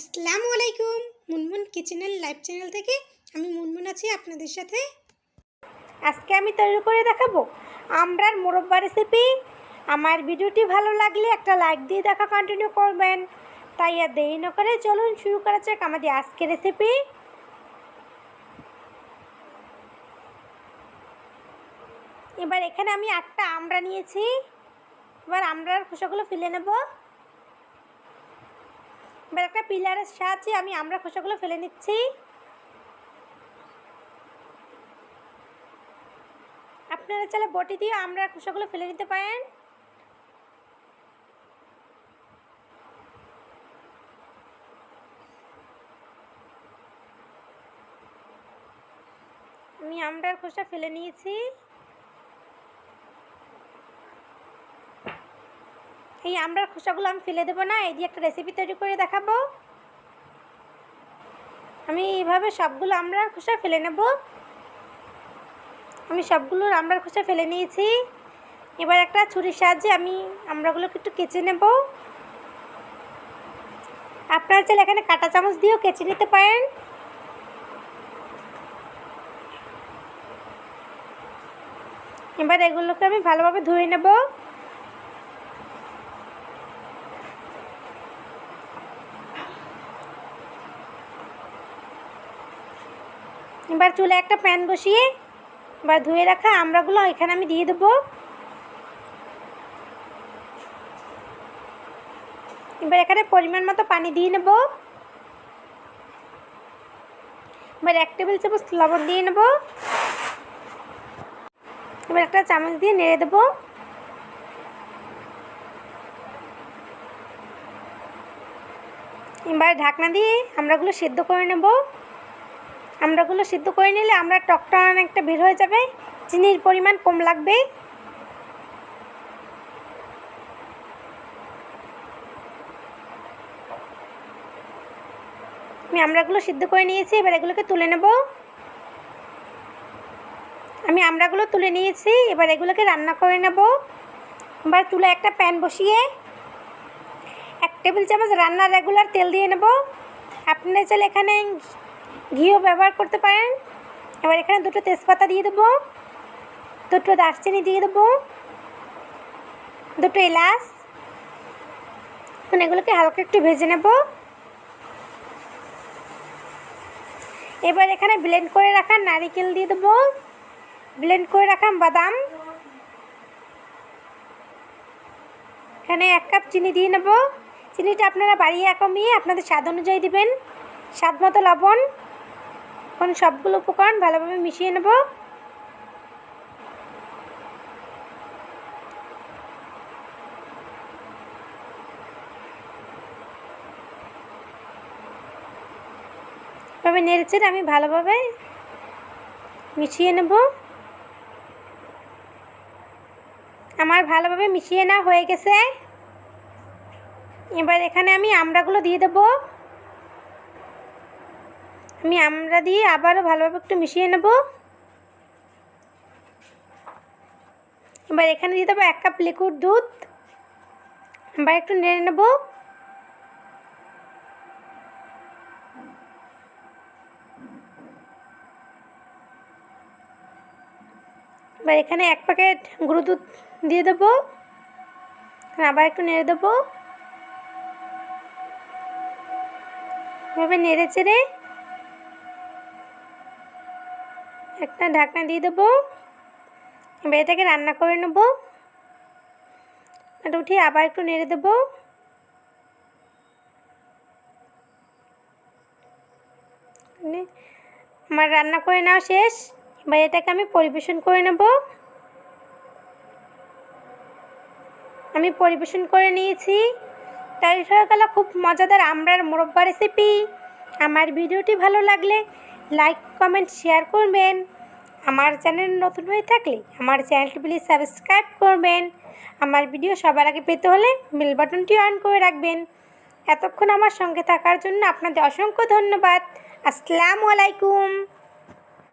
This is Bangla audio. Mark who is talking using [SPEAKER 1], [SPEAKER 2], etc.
[SPEAKER 1] আসসালামু আলাইকুম। মুনমুন কিচেনের লাইভ চ্যানেল থেকে আমি মুনমুন আছি আপনাদের সাথে। আজকে আমি তৈরি করে দেখাবো আমরার মোরব্বা রেসিপি আমার ভিডিওটি ভালো লাগলে একটা লাইক দিয়ে দেখা কন্টিনিউ করবেন। তাই আর দেরি না করে চলুন শুরু করা যাক আমাদের আজকের রেসিপি এবার এখানে আমি আটটা আমড়া নিয়েছি। এবার আমড়ার খোসাগুলো ফেলে নেব। এবার একটা পিলারের সাহায্যে আমি আমরা খোসাগুলো ফেলে নিচ্ছি। আপনারা চাইলে বটি দিয়ে আমরা খোসাগুলো ফেলে নিতে পারেন। আমি আমরার খোসা ফেলে নিয়েছি। এই আমরার খোসাগুলো আমি ফেলে দেবো না, এই দিয়ে একটা রেসিপি তৈরি করে দেখাবো। আমি এইভাবে সবগুলো আমরার খোসা ফেলে নেব। আমি সবগুলো আমরার খোসা ফেলে নিয়েছি। এবার একটা ছুরির সাহায্যে আমি আমরাগুলোকে একটু কেচে নেব। আপনারা চাইলে এখানে কাঁটা চামচ দিয়েও কেচে নিতে পারেন। এবার এগুলোকে আমি ভালোভাবে ধুয়ে নেব। এবার চুলে একটা প্যান বসিয়ে এবার ধুয়ে রাখা আমড়াগুলো এখানে আমি দিয়ে দেবো। এবার এখানে পরিমাণ মতো পানি দিয়ে নেব। এবার এক টেবিল চামচ লবণ দিয়ে নেব। এবার একটা চামচ দিয়ে নেড়ে দেবো। এবার ঢাকনা দিয়ে আমরাগুলো সেদ্ধ করে নেব। আমরাগুলো সিদ্ধ করে নিলে আমরা টকটা অনেকটা বের হয়ে যাবে, চিনির পরিমাণ কম লাগবে। আমি আমরাগুলো সিদ্ধ করে নিয়েছি, এবার এগুলোকে তুলে নেব। আমি আমরাগুলো তুলে নিয়েছি, এবার এগুলোকে রান্না করে নেব। এবার তুলে একটা প্যান বসিয়ে এক টেবিল চামচ রান্নার রেগুলার তেল দিয়ে নেব। আপনারা চাইলে এখানে ঘিও ব্যবহার করতে পারেন। এবার এখানে দুটো তেজপাতা দিয়ে দেবো। দুটো দারচিনি দিয়ে দেবো। দুটো এলাচ। এগুলোকে হালকা একটু ভেজে নেব। এবার এখানে ব্লেন্ড করে রাখা নারিকেল দিয়ে দেবো। ব্লেন্ড করে রাখা বাদাম। এখানে এক কাপ চিনি দিয়ে নেব। চিনিটা আপনারা বাড়িয়ে কমিয়ে আপনাদের স্বাদ অনুযায়ী দিবেন। স্বাদ মতো লবণ। এখন সবগুলো উপকরণ ভালোভাবে মিশিয়ে নেব। এভাবে নেড়েছে আমি ভালোভাবে মিশিয়ে নেব। আমার ভালোভাবে মিশিয়ে নেওয়া হয়ে গেছে। এবার এখানে আমি আমড়াগুলো দিয়ে দেবো। আমি আমরা দিয়ে আবারও ভালোভাবে একটু মিশিয়ে নেব। এবার এখানে দিয়ে দেবো এক কাপ লিকুইড দুধ। এবার একটু নেড়ে নেব। এবার এখানে এক প্যাকেট গুঁড়ো দুধ দিয়ে দেবো। আবার একটু নেড়ে দেবো। এভাবে নেড়ে চেড়ে একটা ঢাকনা দিয়ে দেবো। এবার এটাকে রান্না করে নেব। এটা উঠিয়ে আবার একটু নেড়ে দেবো। আমার রান্না করে নেওয়া শেষ। এবার এটাকে আমি পরিবেশন করে নেব। আমি পরিবেশন করে নিয়েছি। তাই হয়ে গেল খুব মজাদার আমরার মোরব্বা রেসিপি আমার ভিডিওটি ভালো লাগলে লাইক কমেন্ট শেয়ার করবেন। আমার চ্যানেল নতুন হয়ে থাকলে আমার চ্যানেলটি প্লিজ সাবস্ক্রাইব করবেন। আমার ভিডিও সবার আগে পেতে হলে বেল বাটনটি অন করে রাখবেন। এতক্ষণ আমার সঙ্গে থাকার জন্য আপনাদের অসংখ্য ধন্যবাদ। আসসালামু আলাইকুম।